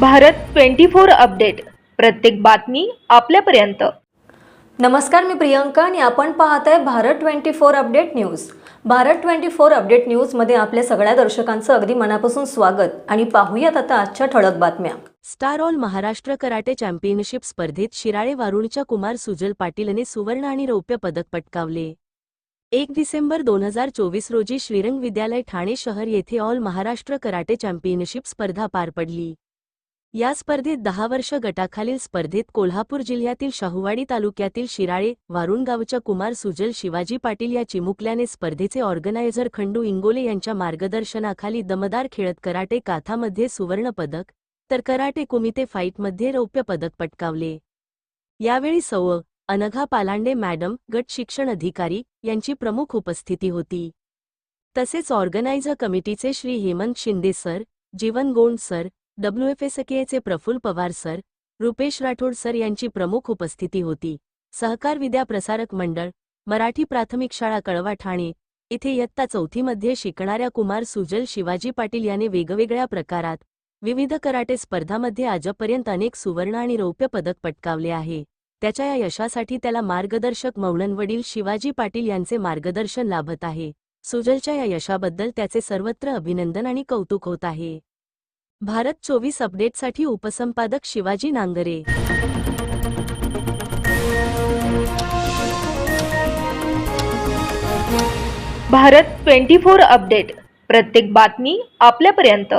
Bharat twenty four update. प्रत्येक बातमी आपल्यापर्यंत. नमस्कार मी प्रियंका आणि आपण पाहत आहे Bharat twenty four update news. Bharat twenty four update न्यूजमध्ये आपल्या सगळ्या दर्शकांचं अगदी मनापासून स्वागत आणि पाहूयात आता आजच्या ठळक बातम्या. Star all Maharashtra karate championship स्पर्धेत शिराळे वारुणच्या कुमार सुजल पाटीलने सुवर्ण आणि रौप्य पदक पटकावले. एक डिसेंबर दोन हजार चोवीस रोजी श्रीरंग विद्यालय ठाणे शहर येथे ऑल महाराष्ट्र कराटे चॅम्पियनशिप स्पर्धा पार पडली. या स्पर्धेत दहा वर्ष गटाखालील स्पर्धेत कोल्हापूर जिल्ह्यातील शाहूवाडी तालुक्यातील शिराळे वारुणगावच्या कुमार सुजल शिवाजी पाटील या चिमुकल्याने स्पर्धेचे ऑर्गनायझर खंडू इंगोले यांच्या मार्गदर्शनाखाली दमदार खेळत कराटे काथामध्ये सुवर्णपदक तर कराटे कुमिते फाईटमध्ये रौप्य पदक पटकावले. यावेळी सौ. अनघा पालांडे मॅडम गट शिक्षण अधिकारी यांची प्रमुख उपस्थिती होती. तसेच ऑर्गनायझर कमिटीचे श्री हेमंत शिंदे सर जीवन गोंड सर डब्ल्यूएफएसकेचे प्रफुल्ल पवार सर रुपेश राठोड सर यांची प्रमुख उपस्थिती होती. सहकार विद्या प्रसारक मंडळ मराठी प्राथमिक शाळा कळवा ठाणे इथे इयत्ता चौथीमध्ये शिकणाऱ्या कुमार सुजल शिवाजी पाटील याने वेगवेगळ्या प्रकारात विविध कराटे स्पर्धामध्ये आजपर्यंत अनेक सुवर्ण आणि रौप्य पदक पटकावले आहे. त्याच्या या यशासाठी त्याला मार्गदर्शक मौननवडील शिवाजी पाटील यांचे मार्गदर्शन लाभत आहे. सुजलच्या या यशाबद्दल त्याचे सर्वत्र अभिनंदन आणि कौतुक होत आहे. भारत चोवीस अपडेटसाठी उपसंपादक Shivaji Nangare. Bharat twenty four update. प्रत्येक बातमी आपल्यापर्यंत.